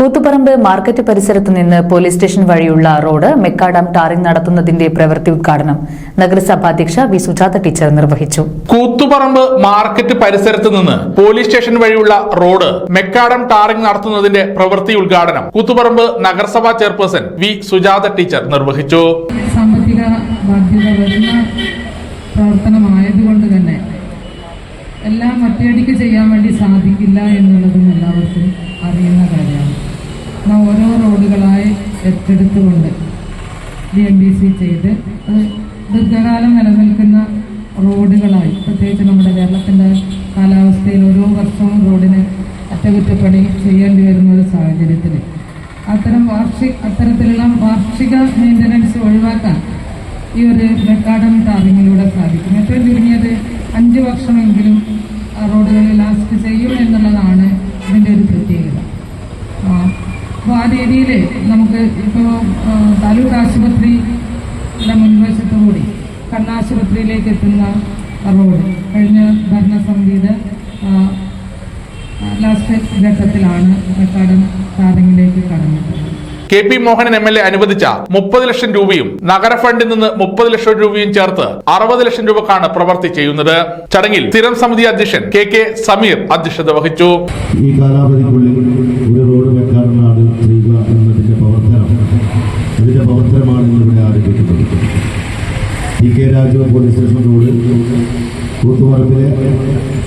Koothuparamba market പരിസരത്ത് നിന്ന് police station വഴിയുള്ള റോഡ് മെക്കാഡാം ടാറിംഗ് നടത്തുന്നതിന്റെ പ്രവൃത്തി ഉദ്ഘാടനം നഗരസഭാ അധ്യക്ഷ വി. സുജാത ടീച്ചർ നിർവഹിച്ചു. കൂത്തുപറമ്പ് മാർക്കറ്റ് പരിസരത്ത് നിന്ന് പോലീസ് സ്റ്റേഷൻ വഴിയുള്ള റോഡ് മെക്കാഡം ടാറിംഗ് നടത്തുന്നതിന്റെ പ്രവൃത്തി ഉദ്ഘാടനം കൂത്തുപറമ്പ് നഗരസഭാ ചെയർപേഴ്സൺ വി. സുജാത ടീച്ചർ നിർവഹിച്ചു. സാമ്പത്തിക ബാധ്യത വരുന്ന പ്രവർത്തനമായതുകൊണ്ട് തന്നെ എല്ലാം ഒറ്റയടിക്ക് ചെയ്യാൻ വേണ്ടി സാധിക്കില്ല എന്നുള്ളതും എല്ലാവർക്കും അറിയുന്ന കാര്യമാണ്. എന്നാൽ ഓരോ റോഡുകളായി ഏറ്റെടുത്തുകൊണ്ട് ഡി എം ബി സി ചെയ്ത് ദീർഘകാലം നിലനിൽക്കുന്ന റോഡുകളായി. പ്രത്യേകിച്ച് നമ്മുടെ കേരളത്തിന്റെ കാലാവസ്ഥയിൽ ഓരോ വർഷവും റോഡിന് അറ്റകുറ്റപ്പണി ചെയ്യേണ്ടി വരുന്ന ഒരു സാഹചര്യത്തിൽ. അത്തരം വാർഷിക അത്തരത്തിലുള്ള വാർഷിക മെയിന്റനൻസ് ഒഴിവാക്കാൻ ഈ ഒരു മെക്കാഡം ടാറിങ്ങിലൂടെ സാധിക്കും. ഏറ്റവും ചുരുങ്ങിയത് രീതിയിൽ നമുക്ക് ഇപ്പോൾ താലൂക്ക് ആശുപത്രിയുടെ മുൻവശത്തുകൂടി കണ്ണാശുപത്രിയിലേക്ക് എത്തുന്ന റോഡ് കഴിഞ്ഞ ഭരണസമിതിയുടെ ലാസ്റ്റ് ഘട്ടത്തിലാണ് മെക്കാഡം താരങ്ങളിലേക്ക് കടന്നിട്ടുള്ളത് K P Mohanan M L A അനുവദിച്ച മുപ്പത് ലക്ഷം രൂപയും നഗര ഫണ്ടിൽ നിന്ന് മുപ്പത് ലക്ഷം രൂപയും ചേർത്ത് അറുപത് ലക്ഷം രൂപക്കാണ് പ്രവർത്തി ചെയ്യുന്നത്. ചടങ്ങിൽ സ്ഥിരം സമിതി അധ്യക്ഷൻ കെ കെ സമീർ അധ്യക്ഷത വഹിച്ചു. ഈ കാലാവധിക്കുള്ളിൽ ഒരു റോഡ് വെക്കാനാണ് ചെയ്യുക എന്നതിന്റെ പ്രവർത്തനം. അതിന്റെ പ്രവർത്തനമാണ് ഇന്നിവിടെ ആരംഭിക്കുന്നത്. T K Raju police station road കൂത്തുപറമ്പിലെ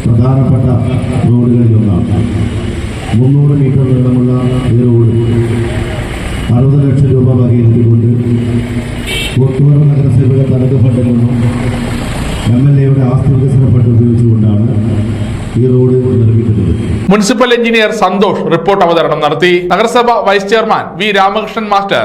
പ്രധാനപ്പെട്ട റോഡുകളിലൊന്നാണ്. മുന്നൂറ് മീറ്റർ നീളമുള്ള ഈ റോഡ് അറുപത് ലക്ഷം രൂപ വകയിരുത്തിക്കൊണ്ട് കൂത്തുപറമ്പ് നഗരസഭയുടെ ഈ road municipal engineer Santhosh report അവതരണം നടത്തി. നഗരസഭ vice chairman V Ramakrishnan master